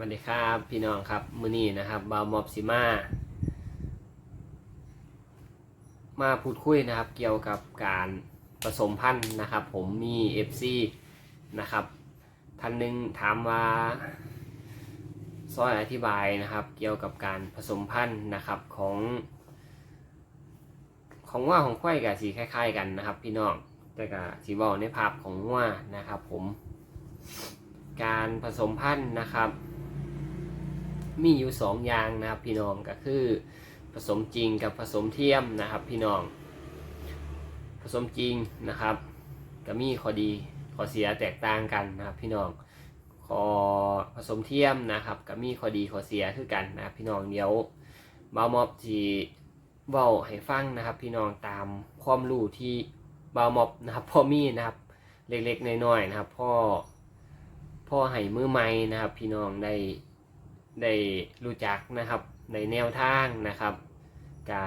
สวัสดีครับพี่น้องครับมื้อนี้นะครับบาวมอบซิมา มาพูดคุยนะครับ เกี่ยวกับการผสมพันธุ์นะครับ ผมมี FC นะครับท่านหนึ่งถามว่าซอยอธิบายนะครับ เกี่ยวกับการผสมพันธุ์นะครับของ ของว่าของควายกับสีคล้าย ๆ กันนะครับ พี่น้องแต่กับสีบอลในภาพของว่านะครับ ผม การผสมพันธุ์นะครับ มีอยู่สองอย่างนะครับพี่น้องก็คือ ผสมจริงกับผสมเทียมนะครับพี่น้อง ผสมจริงนะครับก็มีข้อดีข้อเสียแตกต่างกันนะครับพี่น้องขอผสมเทียมนะครับก็มีข้อดีข้อเสียคือกันนะครับพี่น้องเดี๋ยวบาวมอบที่เว้าให้ฟังนะครับ พี่น้องตามความรู้ที่บาวมอบนะครับพ่อมีนะครับเล็กๆน้อยๆนะครับ พ่อพ่อให้มือใหม่นะครับ พี่น้องได้ ได้รู้จักนะครับในแนวทางนะครับกา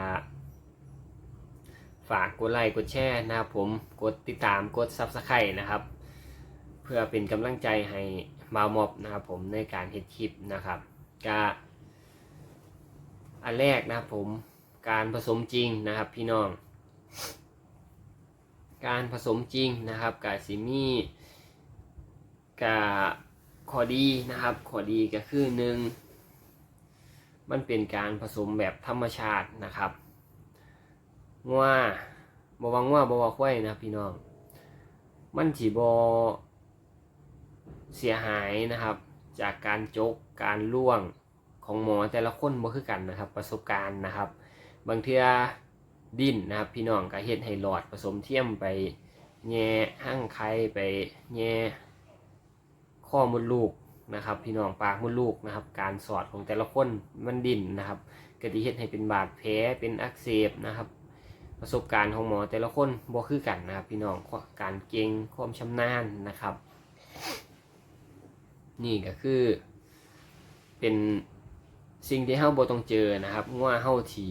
ฝากกดไลค์กดแชร์นะครับผมกดติดตามกดซับสไครต์นะครับ เพื่อเป็นกำลังใจให้บามอบนะครับผมในการเฮ็ดคลิปนะครับกาอันแรกนะครับผมการผสมจริงนะครับพี่น้อง การผสมจริงนะครับกาซิมีกา ข้อดีนะครับข้อดีก็คือหนึ่งมันเป็นการผสมแบบธรรมชาตินะครับงัวบวังว่าบวาควายนะพี่น้อง มันจีบอเสียหายนะครับ จากการจกการล่วงของหมอแต่ละคนบ่คือกันนะครับ ประสบการณ์นะครับ บางเทือดิ้นนะครับ พี่น้องก็เฮ็ดให้หลอดผสมเทียมไปแง่ห้างไข่ไปแง่ ข้อมดลูกนะครับ พี่น้องปากมดลูกนะครับ การสอดของแต่ละคนมันดิ่นนะครับกติเฮ็ดให้เป็นบาดแผลเป็นอักเสบนะครับ ประสบการณ์ของหมอแต่ละคนบ่คือกันนะครับ พี่น้องการเก่งความชำนาญนะครับ นี่ก็คือ เป็นสิ่งที่เฮาบ่ต้องเจอนะครับงัวเฮาที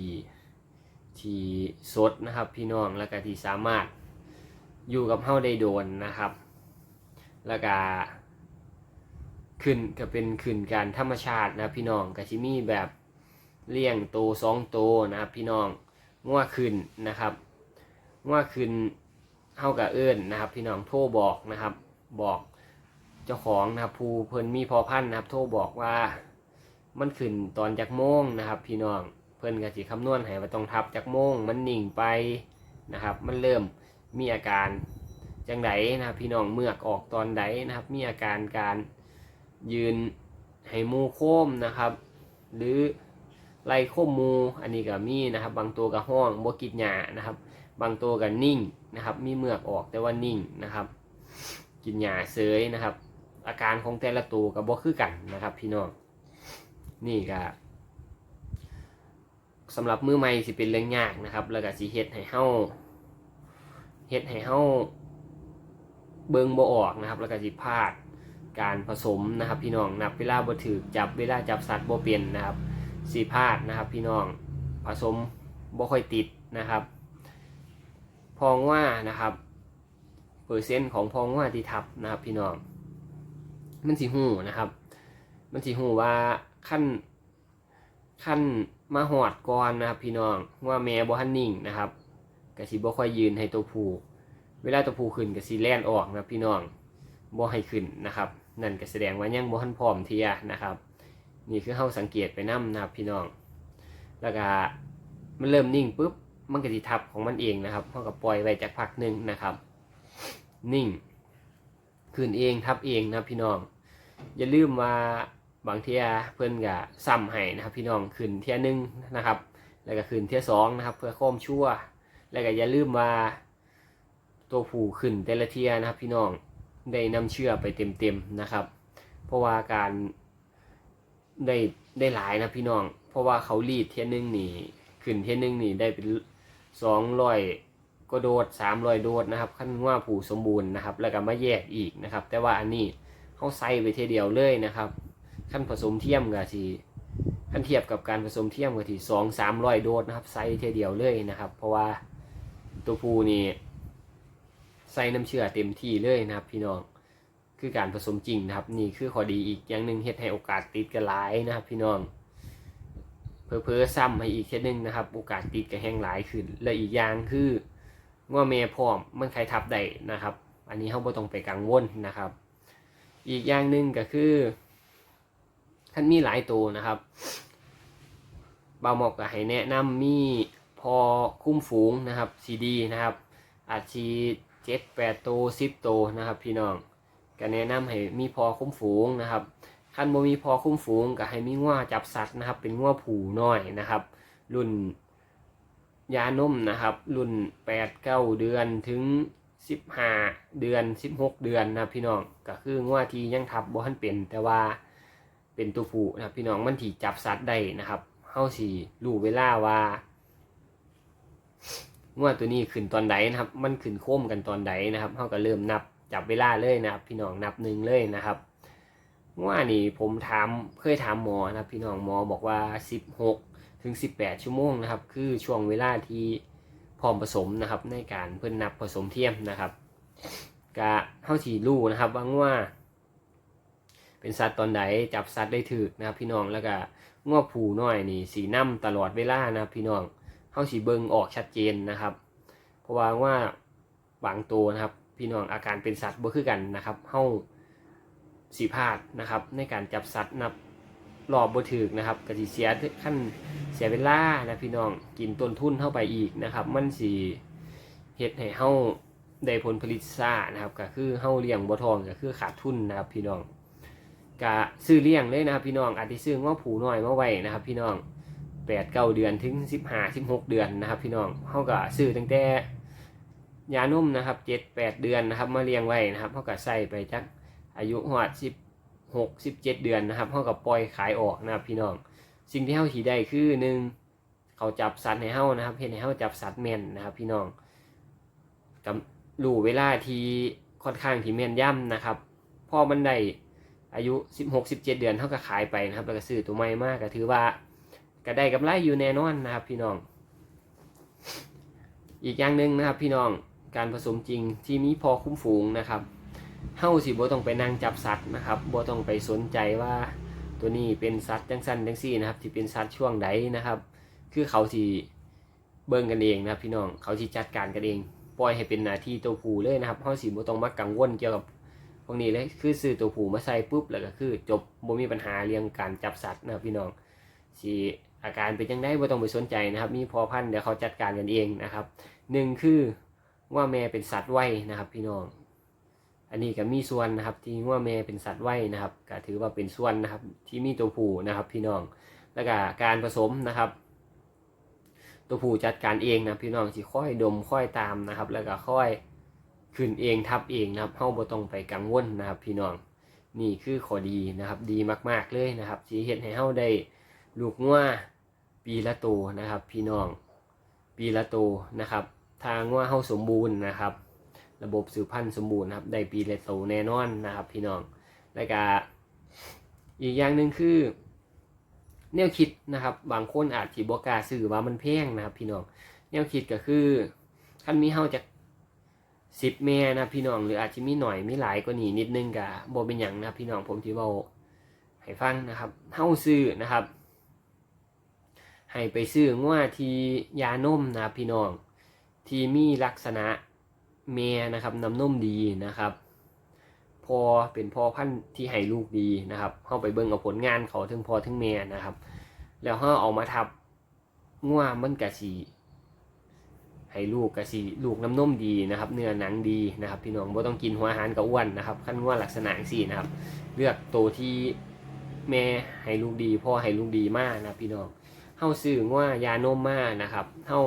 ทีสดนะครับ พี่น้องแล้วก็ที่สามารถอยู่กับเฮาได้โดนนะครับ แล้วก็ ขึ้นก็เป็นขึ้นการธรรมชาตินะพี่น้องก็ชิมีแบบเลี้ยงโตสองโตนะครับพี่น้องง่วขึ้นนะครับง่วขึ้นเฮากับเอิญนะครับ พี่น้องโทรบอกนะครับ บอกเจ้าของนะครับผู้เพิ่นมีพอพันนะครับ โทรบอกว่ามันขึ้นตอนจากโมงนะครับ พี่น้องเพิ่นก็สิคำนวณให้ว่าต้องทับจากโมงมันนิ่งไปนะครับ มันเริ่มมีอาการจังไดนะครับ พี่น้องเมือกออกตอนใดนะครับ มีอาการการ ยืนให้มูโค้มนะครับ หรือไล่โค้มมูอันนี้ก็มีนะครับ บางตัวก็ห้องบกิดหยานะครับ บางตัวก็นิ่งนะครับ มีเมือกออกแต่ว่านิ่งนะครับ กินหญ้าเสยนะครับ อาการของแต่ละตัวก็บ่คือกันนะครับ พี่น้องนี่ก็สำหรับมือใหม่สิเป็นเรื่องยากนะครับ แล้วก็สิเฮ็ดให้เฮาเฮ็ดให้เฮาเบิ่งบ่ออกนะครับ แล้วก็สิพลาด การผสมนะครับพี่น้องนับเวลาบ่ถือจับเวลาจับสัตว์บ่เปลี่ยนนะครับสีพาดนะครับพี่น้องผสมบ่ค่อยติดนะครับพองว่านะครับเปอร์เซ็นต์ของพองว่าที่ทับนะครับพี่น้องมันสิหูนะครับ มันสิหูว่าขั้นขั้นมาหอดก่อนนะครับ พี่น้องว่าแม่บ่ทันนิ่งนะครับก็สิบ่ค่อยยืนให้ตัวผูเวลาตัวผูขึ้นก็สิแล่นออกนะพี่น้องบ่ให้ขึ้นนะครับ นั่นก็แสดงว่ายังบ่ทันพร้อมเทียนะครับ นี่คือเฮาสังเกตไปนํนะครับพี่น้อง แล้วก็มันเริ่มนิ่งปุ๊บมันก็สิทับของมันเองนะครับเฮาก็ปล่อยไว้จากพักหนึงนะครับ นิ่งขึ้นเองทับเองนะพี่น้อง อย่าลืมว่าบางเทียเพิ่นก็ซ้ำให้นะครับ พี่น้องขึ้นเทียหนึงนะครับ แล้วก็ขึ้นเทียสองนะครับ เพื่อความชั่ว แล้วก็อย่าลืมว่าตัวผู้ขึ้นแต่ละเทียนะครับ พี่น้อง ได้นำเชื่อไปเต็มๆนะครับ เพราะว่าการได้ได้หลายนะพี่น้อง เพราะว่าเขารีดเทียนหนึงนี่ขึ้นเทียนหนึงนี่ได้เป็นสองร้อยก็โดดสามร้อยโดดนะครับขั้นว่าผูสมบูรณ์นะครับ แล้วก็มาแยกอีกนะครับ แต่ว่าอันนี้เขาใส่ไปเทีเดียวเลยนะครับ ขั้นผสมเทียมกับทีขั้นเทียบกับการผสมเทียมกับทีสองสามร้อยโดดนะครับ ใส่เทีเดียวเลยนะครับ เพราะว่าตัวผู้นี่ ใส่น้ำเชื่อเต็มที่เลยนะครับพี่น้องคือการผสมจริงนะครับ นี่คือข้อดีอีกอย่างหนึ่งเฮ็ดให้โอกาสติดกันหลายนะครับ พี่น้องเพอๆซ้ำให้อีกเช่นนึงนะครับ โอกาสติดก็แห้งหลายขึ้น และอีกอย่างคือว่าแม่พร้อมมันใครทับได้นะครับ อันนี้เขาบ่ต้องไปกังวลนะครับ อีกอย่างหนึ่งก็คือท่านมีหลายตัวนะครับบาหมอกก็ให้แนะนำมีพอคุ้มฝูงนะครับซีดีนะครับ อาชี เจ็ดแปดตัวสิบตัวนะครับ พี่น้องก็แนะนำให้มีพอคุ้มฝูงนะครับคันบ่มีพอคุ้มฝูงก็ให้มีง่วจับสัตว์นะครับ เป็นง่วผูน้อยนะครับ รุ่นยานมนะครับ รุ่นแปดเก้าเดือนถึงสิบห้าเดือนสิบหกเดือนนะพี่น้องก็คือง่วที่ยังทับบ่ทันเป็น แต่ว่าเป็นตัวผู้นะพี่น้องมันที่จับสัตว์ได้นะครับเฮาสิรู้เวลาว่า งวดตัวนี้ขึ้นตอนใดนะครับ มันขึ้นโค้มกันตอนใดนะครับเขาก็เริ่มนับจับเวลาเลยนะครับ พี่น้องนับหนึ่งเลยนะครับงวดนี้ผมถามเคยถามหมอนะครับ พี่น้องหมอบอกว่า 16 ถึง 18 ชั่วโมงนะครับ คือช่วงเวลาที่พร้อมผสมนะครับ ในการเพิ่นนับผสมเทียมนะครับกะเท่าที่รู้นะครับว่างว่า เป็นสัตว์ตอนใดจับสัตว์ได้ถึกนะครับ พี่น้องแล้วก็งวผูน้อยนี่สีน้ำตลอดเวลานะครับ พี่น้อง เข้าสีเบิงออกชัดเจนนะครับ เพราะว่าว่าบางตัวนะครับ พี่น้องอาการเป็นสัตว์บ่คือกันนะครับเข้าสีพลาดนะครับ ในการจับสัตว์นับรอบบ่ถึกนะครับกสิเสียขั้นเสียเวลานะพี่น้องกินต้นทุนเข้าไปอีกนะครับ มันสีเฮ็ดให้เฮาได้ผลผลิตซ่านะครับ ก็คือเฮาเลี้ยงบ่ทองก็คือขาดทุนนะครับ พี่น้องก็ซื้อเลี้ยงเลยนะครับ พี่น้องอาจจะซื้อง้อผูน้อยมาไว้นะครับ พี่น้อง แปดเก้าเดือนถึงสิบห้าสิบหกเดือนนะครับ พี่น้องเขาก็ซื้อตั้งแต่ยานุ่มนะครับเจ็ดแปดเดือนนะครับมาเลี้ยงไว้นะครับเขาก็ใส่ไปจักอายุหอดสิบหกสิบเจ็ดเดือนนะครับเขาก็ปล่อยขายออกนะครับพี่น้อง สิ่งที่เขาถีได้คือหนึ่งเขาจับสัตว์ในเฮ้านะครับเห็นในเฮ้าจับสัตว์แม่นนะครับ พี่น้องกับรู้เวลาที่ค่อนข้างที่แม่นย่ำนะครับพอมันได้อายุสิบหกสิบเจ็ดเดือนเขาก็ขายไปนะครับ แล้วก็ซื้อตัวใหม่มากก็ถือว่า ก็ได้กำไรอยู่แน่นอนนะครับพี่น้อง อีกอย่างหนึ่งนะครับพี่น้องการผสมจริงที่มีพอคุ้มฝูงนะครับเฮ้าสิบ่ต้องไปนั่งจับสัตว์นะครับบ่ต้องไปสนใจว่าตัวนี้เป็นสัตว์จังสั้นจังซี่นะครับ ที่เป็นสัตว์ช่วงใดนะครับ คือเขาสิเบิ่งกันเองนะครับพี่น้องเขาสิจัดการกันเอง ปล่อยให้เป็นหน้าที่ตัวผู้เลยนะครับเฮ้าสิบ่ต้องมากังวลเกี่ยวกับพวกนี้เลยคือซื้อตัวผู้มาใส่ปุ๊บแล้วก็คือ จบบ่มีปัญหาเรื่องการจับสัตว์นะครับพี่น้องสี อาการเป็นยังไงไม่ต้องไปสนใจนะครับ มีพอพันเดี๋ยวเขาจัดการกันเองนะครับหนึ่งคือว่าแม่เป็นสัตว์ไว้นะครับ พี่น้อง อันนี้ก็มีส่วนนะครับ ที่ว่าแม่เป็นสัตว์ไว้นะครับก็ถือว่าเป็นส่วนนะครับ ที่มีตัวผู้นะครับ พี่น้องแล้วก็การผสมนะครับ ตัวผู้จัดการเองนะพี่น้องสิค่อยดมค่อยตามนะครับ แล้วก็ค่อยขึ้นเองทับเองนะครับเฮาบ่ต้องไปกังวลนะครับ พี่น้องนี่คือข้อดีนะครับ ดีมาก ๆเลยนะครับสีเห็นให้เฮาได้ลูกงัว ปีละตัวนะครับ พี่น้อง ปีละตัวนะครับ ทางงัวเฮาสมบูรณ์นะครับ ระบบสืบพันธุ์สมบูรณ์นะครับ ได้ปีละตัวแน่นอนนะครับ พี่น้อง แล้วก็อีกอย่างหนึ่งคือแนวคิดนะครับ บางคนอาจสิบ่กาซื้อว่ามันแพงนะครับ พี่น้องแนวคิดก็คือคันมีเฮาจะสิบแม่นะพี่น้องหรืออาจจะมีหน่อยมีหลายกว่านี้นิดนึงกะบ่เป็นหยังนะครับพี่น้องผมที่เว้าให้ฟังนะครับเฮาซื้อนะครับ ให้ไปซื้องัวที่ยานมนะพี่น้อง ที่มีลักษณะเมียนะครับน้ำนมดีนะครับพอเป็นพอพันธุ์ที่ให้ลูกดีนะครับเข้าไปเบิ่งเอาผลงานเขาถึงพอถึงเมียนะครับ แล้วเขาเอามาทับงัวมันกะสีให้ลูกกะสีลูกน้ำนมดีนะครับ เนื้อหนังดีนะครับ พี่น้องบ่ต้องกินหัวอาหารกับอ้วนนะครับขั้นงัวลักษณะสี่นะครับ เลือกตัวที่แม่ให้ลูกดีพ่อให้ลูกดีมากนะพี่น้อง เฮาซื้อว่ายานมมานะครับเฮา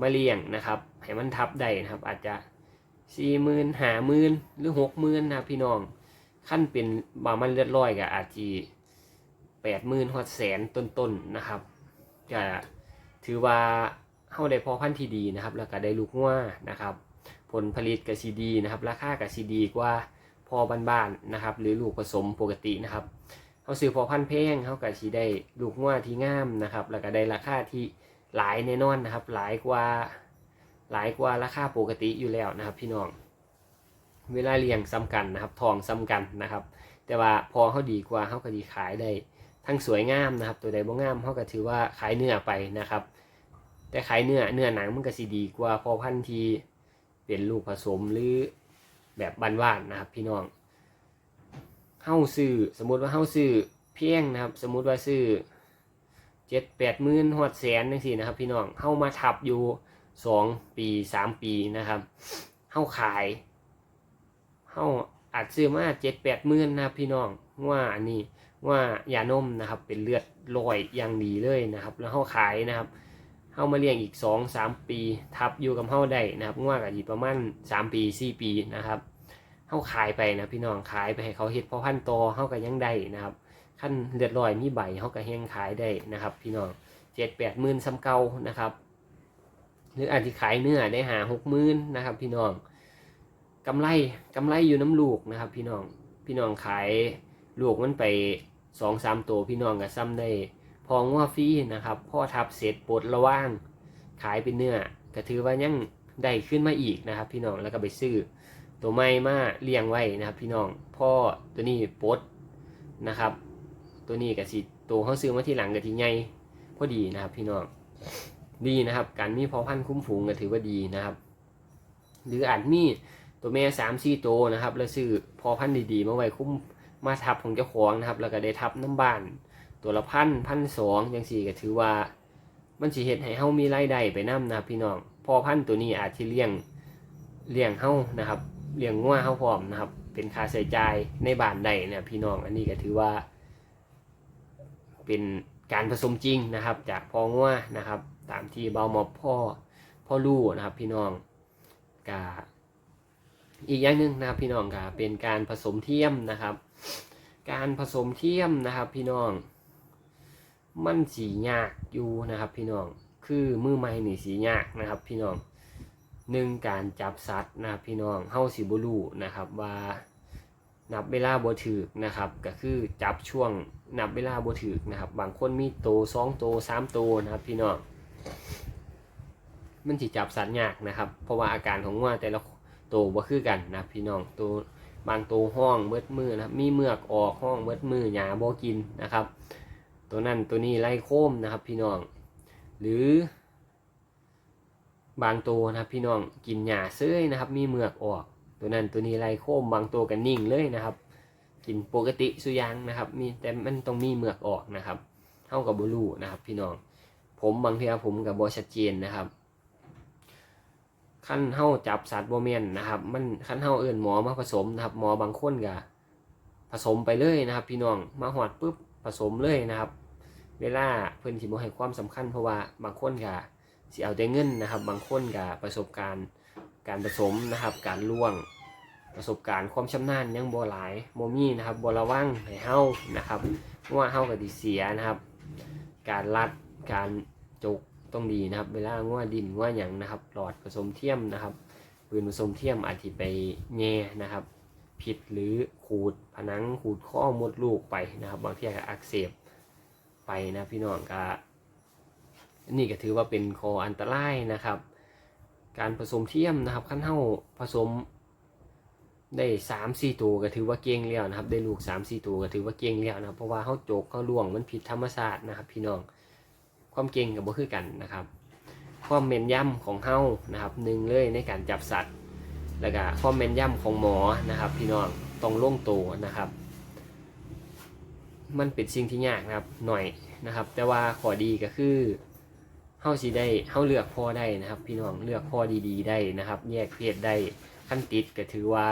มาเลี้ยงนะครับให้มันทับได้นะครับ อาจจะสี่หมื่นห้าหมื่นหรือหกหมื่นนะพี่น้องขั้นเป็นบามันเลือดร้อยก็อาจจะแปดหมื่นหดแสนต้นๆนะครับก็ถือว่าเฮาได้พอพันธุ์ที่ดีนะครับ แล้วก็ได้ลูกว่านะครับ ผลผลิตกับซีดีนะครับ ราคากับซีดีกว่าพอบ้านๆนะครับ หรือลูกผสมปกตินะครับ เขาซื้อพอพันธุ์เพงเขาก็สิได้ลูกงัวที่งามนะครับ แล้วก็ได้ราคาที่หลายแน่นอนนะครับ หลายกว่าหลายกว่าราคาปกติอยู่แล้วนะครับ พี่น้อง เวลาเลี้ยงซ้ำกันนะครับทองซ้ำกันนะครับ แต่ว่าพอเขาดีกว่าเขาก็ดีขายได้ทั้งสวยงามนะครับ ตัวใดบ่งามเขาก็ถือว่าขายเนื้อไปนะครับ แต่ขายเนื้อเนื้อหนังมันก็สิดีกว่าพอพันธุ์ทีเป็นลูกผสมหรือแบบบ้านวานนะครับ พี่น้อง เฮาซื้อสมมุติว่าเฮาซื้อเพียงนะครับ สมมุติว่าซื้อเจ็ดแปดหมื่นหอดแสนจังซี่นะครับพี่น้องเฮามาทับอยู่สองปีสามปีนะครับเฮาขายเฮาอาจซื้อมาเจ็ดแปดหมื่นนะครับพี่น้องว่าอันนี้ว่ายานมนะครับเป็นเลือดลอยอย่างดีเลยนะครับ แล้วเขาขายนะครับเขามาเลี้ยงอีกสองสามปี ทับอยู่กับเขาได้นะครับง่วกับอีกประมาณสามปีสี่ปีนะครับ เขาขายไปนะพี่น้องขายไปให้เขาเฮ็ดพอพันโตเขาก็ยังได้นะครับขั้นเลือดลอยมีใบเขาก็ยังขายได้นะครับ พี่น้องเจ็ดแปดหมื่นซ้ำเก่านะครับหรืออาจจะขายเนื้อได้หาหกหมื่นนะครับ พี่น้องกำไรกำไรอยู่น้ำลูกนะครับ พี่น้องพี่น้องขายลูกมันไปสองสามตัวพี่น้องกับซ้ำได้พองว่าฟรีนะครับพ่อทับเสร็จปลดระว่าง ขายเป็นเนื้อก็ถือว่ายังได้ขึ้นมาอีกนะครับ พี่น้องแล้วก็ไปซื้อ ตัวใหม่มาเลี้ยงไว้นะครับพี่น้องพ่อตัวนี้ปดนะครับ ตัวนี้กับสิตัวเขาซื้อมาที่หลังกับที่ใหญ่พอดีนะครับพี่น้องดีนะครับ การมีพอพันธุ์คุ้มฝูงก็ถือว่าดีนะครับ หรืออาจมีตัวแม่สามสี่ตัวนะครับ แล้วซื้อพอพันธุ์ดีๆมาไว้คุ้มมาทับของเจ้าของนะครับ แล้วก็ได้ทับน้ำบ้าน ตัวละพันพันสองจังสี่ก็ถือว่ามันสิเฮ็ดให้เฮามีรายได้ไปนํนะครับพี่น้องพอพันธุ์ตัวนี้อาจจะเลี้ยงเลี้ยงเฮานะครับ เลี้ยงงัวเฮาพร้อมนะครับ เป็นค่าใช้จ่ายในบ้านได้นะพี่น้องอันนี้ก็ถือว่า เป็นการผสมจริงนะครับ จากพ่องัวนะครับ ตามที่เบาหมอบพ่อพ่อลู่นะครับ พี่น้องกาอีกอย่างหนึ่งนะครับพี่น้องก็เป็นการผสมเทียมนะครับ การผสมเทียมนะครับ พี่น้องมันสียากอยู่นะครับ พี่น้องคือมือใหม่นี่สียากนะครับ พี่น้อง หนึ่งการจับสัตว์นะพี่น้องเฮาสิบรูนะครับว่านับเวลาบ่ถึกนะครับ ก็คือจับช่วงนับเวลาบ่ถึกนะครับ บางคนมีโตสองโตสามโตนะครับ พี่น้องมันสิจับสัตว์ยากนะครับ เพราะว่าอาการของงัวแต่ละโตบ่คือกันนะพี่น้องตัวบางตัวห้องเบิดมือนะครับ มีเมือกออกห้องเบิดมือหยาบ่กินนะครับ ตัวนั้นตัวนี้ไล่โคมนะครับ พี่น้อง หรือ บางตัวนะครับพี่น้องกินหญ้าเซ้ยนะครับ มีเมือกออก ตัวนั้นตัวนี้ไล่โค้มบางตัวกันนิ่งเลยนะครับ กินปกติสุยางนะครับ มีแต่มันต้องมีเมือกออกนะครับเท่ากับบูรูนะครับ พี่น้อง ผมบางทีผมกับบอชัดเจนนะครับขั้นเฮาจับสัตว์โบเมนนะครับ มันขั้นเฮาเอื่นหมอมาผสมนะครับ หมอบางคนก็ผสมไปเลยนะครับ พี่น้องมาหอดปุ๊บผสมเลยนะครับ เวลาเพิ่นสิบ่ให้ความสำคัญเพราะว่าบางคนก็ สิเอาแต่เงินนะครับ บางคนก็ประสบการณ์การผสมนะครับ การล่วงประสบการณ์ความชำนาญยังบ่หลายโมมี่นะครับบ่ระวังให้เฮานะครับว่าเฮาก็สิเสียนะครับ การรัดการจกต้องดีนะครับ เวลาง่วดินง่วหยังนะครับ หลอดผสมเทียมนะครับปืนผสมเทียมอาจจะไปแง่นะครับ ผิดหรือขูดผนังขูดข้อมดลูกไปนะครับ บางทีก็อักเสบไปนะพี่น้องก็ นี่ก็ถือว่าเป็นคออันตรายนะครับ การผสมเทียมนะครับขั้นเท่าผสมได้สามสี่ตัวก็ถือว่าเก่งแล้วนะครับ ได้ลูกสามสี่ตัวก็ถือว่าเก่งแล้วนะครับ เพราะว่าเขาโจกเขาล่วงมันผิดธรรมชาตินะครับ พี่น้องความเก่งกับบ่คือกันนะครับ ความแม่นย่ำของเฮานะครับหนึ่งเลยในการจับสัตว์ แล้วก็ความแม่นย่ำของหมอนะครับ พี่น้องต้องลงตัวนะครับ มันเป็นสิ่งที่ยากนะครับหน่อยนะครับ แต่ว่าข้อดีก็คือ เฮาสิได้เฮาเลือกพ่อได้นะครับ พี่น้องเลือกพ่อดี ๆ ได้นะครับ แยกเพศได้ขั้นติดก็ถือว่า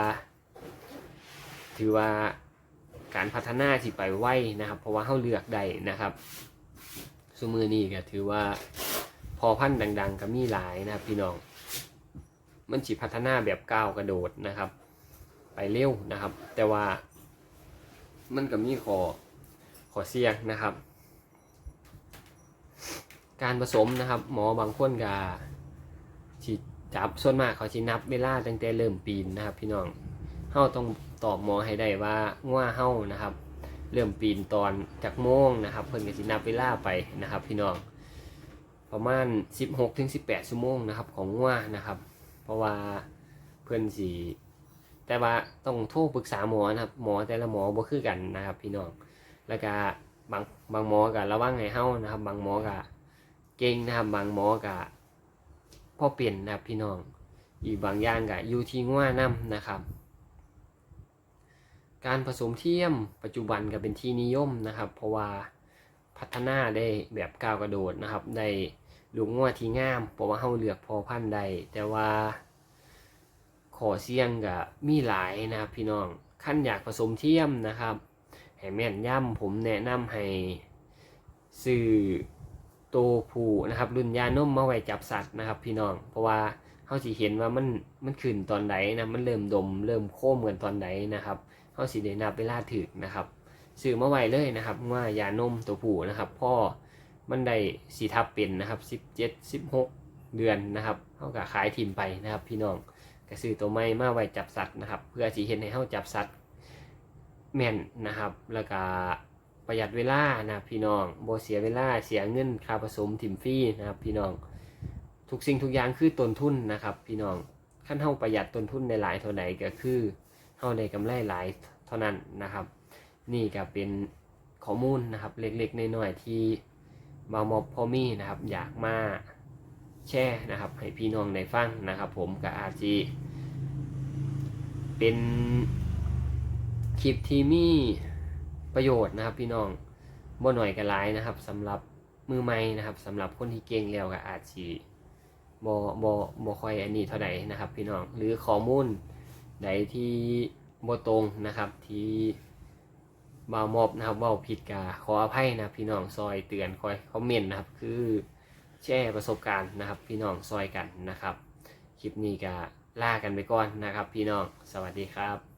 ถือว่าการพัฒนาที่ไปไวนะครับ เพราะว่าเฮาเลือกได้นะครับสมือนี้ก็ถือว่าพอพันธุ์ดัง ๆ ก็มีหลายนะครับ พี่น้อง มันจิพัฒนาแบบก้าวกระโดดนะครับ ไปเร็วนะครับ แต่ว่ามันก็มีขอขอเสียงนะครับ การผสมนะครับ หมอบางคนก็ฉีดจับส่วนมากเขาชินับเวลาตั้งแต่เริ่มปีนนะครับ พี่น้องเฮาต้องตอบหมอให้ได้ว่าง่าเฮานะครับ เริ่มปีนตอนจากโมงนะครับ เพิ่นก็สินับเวลาไปนะครับ พี่น้องประมาณ 16ถึง18ชั่วโมงนะครับ ของง่านะครับ เพราะว่าเพิ่อนสิแต่ว่าต้องโทรปรึกษาหมอนะครับ หมอแต่ละหมอบ่คือกันนะครับ พี่น้องแล้วก็บางบางหมอก็ระวังให้เฮานะครับ บางหมอก็ เก่งนะครับบางหมอก็พอเปลี่ยนนะครับพี่น้อง อีกบางอย่างก็อยู่ที่ง่วนํนะครับ การผสมเทียมปัจจุบันก็เป็นที่นิยมนะครับ เพราะว่าพัฒนาได้แบบก้าวกระโดดนะครับได้ลูกง่วที่งามเพราะว่าเฮาเลือกพอพันธุ์ใดแต่ว่าขอเสี่ยงก็มีหลายนะครับพี่น้องขั้นอยากผสมเทียมนะครับให้แม่นย่ำผมแนะนำให้ซื้อ ตวผู้นะครับรุ่นยานมมาไว้จับสัตว์นะครับ พี่น้อง เพราะว่าเขาสิเห็นว่ามันมันขึ้นตอนใดนนะมันเริ่มดม เริ่มโค้มกันตอนใดนนะครับเขาสิได้นับเวลาถึกนะครับซื้อมาไว้เลยนะครับว่ายานมตัวผู้นะครับพ่อมันได้สีทับเป็นนะครับสิบเจ็ดสิบหกเดือนนะครับเขาก็ขายทิมไปนะครับ พี่น้องก็ซื้อตัวใหม่มาไว้จับสัตว์นะครับ เพื่อสิเห็นให้เขาจับสัตว์แม่นนะครับ แล้วก็ ประหยัดเวลานะพี่น้องโบเสียเวลาเสียเงินค่าผสมทิมฟรีนะครับพี่น้อง ทุกสิ่งทุกอย่างคือต้นทุนนะครับพี่น้องขั้นเฮาประหยัดต้นทุนในหลายเท่าไหร่ก็คือเฮาได้กำไรหลายเท่านั้นนะครับ นี่ก็เป็นข้อมูลนะครับเล็กๆน้อยๆที่บามอบพอมี่นะครับอยากมาแชร์นะครับ ให้พี่น้องได้ฟังนะครับ ผมก็อาจจะเป็นคลิปที่มี ประโยชน์นะครับ พี่น้องบ่หน่อยก็หลายนะครับสำหรับมือใหม่นะครับสำหรับคนที่เก่งแล้วก็อาจจะบอบอบอค่อยอันนี้เท่าใดนะครับ พี่น้องหรือข้อมูลใดที่บตรงนะครับที่บาวมอบนะครับเว่าผิดกาขออภัยนะพี่น้องซอยเตือนคอยคอมเมนต์นะครับ คือแชร์ประสบการณ์นะครับ พี่น้องซอยกันนะครับ คลิปนี้ก็ล่ากันไปก่อนนะครับ พี่น้องสวัสดีครับ